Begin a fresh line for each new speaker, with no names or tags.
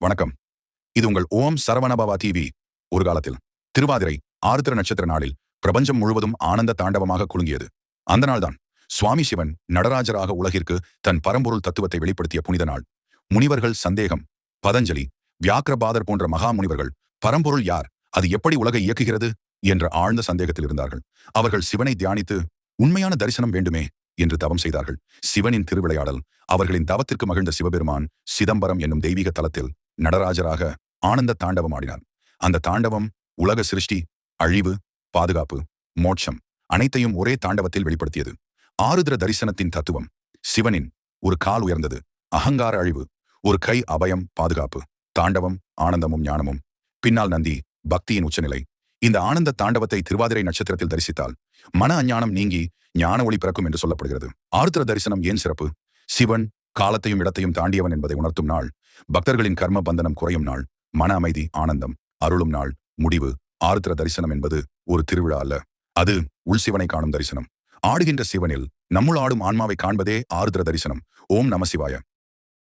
வணக்கம். இது உங்கள் ஓம் சரவணபவா டிவி. ஒரு காலத்தில் திருவாதிரை ஆருத்திர நட்சத்திர நாளில் பிரபஞ்சம் முழுவதும் ஆனந்த தாண்டவமாக குலுங்கியது. அந்த நாள்தான் சுவாமி சிவன் நடராஜராக உலகிற்கு தன் பரம்பொருள் தத்துவத்தை வெளிப்படுத்திய புனித நாள். முனிவர்கள் சந்தேகம் பதஞ்சலி வியாக்கிரபாதர் போன்ற மகா முனிவர்கள் பரம்பொருள் யார் அது எப்படி உலகை இயக்குகிறது என்ற ஆழ்ந்த சந்தேகத்தில் இருந்தார்கள். அவர்கள் சிவனை தியானித்து உண்மையான தரிசனம் வேண்டுமே என்று தவம் செய்தார்கள். சிவனின் திருவிளையாடல் அவர்களின் தவத்திற்கு மகிழ்ந்த சிவபெருமான் சிதம்பரம் என்னும் தெய்வீக தலத்தில் நடராஜராக ஆனந்த தாண்டவம் ஆடினார். அந்த தாண்டவம் உலக சிருஷ்டி அழிவு பாதுகாப்பு மோட்சம் அனைத்தையும் ஒரே தாண்டவத்தில் வெளிப்படுத்தியது. ஆருத்ர தரிசனத்தின் தத்துவம் சிவனின் ஒரு கால் உயர்ந்தது. அகங்கார அழிவு ஒரு கை அபயம் பாதுகாப்பு தாண்டவம் ஆனந்தமும் ஞானமும். பின்னால் நந்தி பக்தியின் உச்சநிலை. இந்த ஆனந்த தாண்டவத்தை திருவாதிரை நட்சத்திரத்தில் தரிசித்தால் மன அஞ்ஞானம் நீங்கி ஞான ஒளி பிறக்கும் என்று சொல்லப்படுகிறது. ஆருத்ர தரிசனம் ஏன் சிறப்பு? சிவன் காலத்தையும் இடத்தையும் தாண்டியவன் என்பதை உணர்த்தும் நாள். பக்தர்களின் கர்ம பந்தனம் குறையும் நாள். மன அமைதி ஆனந்தம் அருளும் நாள். முடிவு ஆருத்ர தரிசனம் என்பது ஒரு திருவிழா அல்ல. அது உள் சிவனை காணும் தரிசனம். ஆடுகின்ற சிவனில் நம்முள் ஆடும் ஆன்மாவை காண்பதே ஆருத்ர தரிசனம். ஓம் நம சிவாய.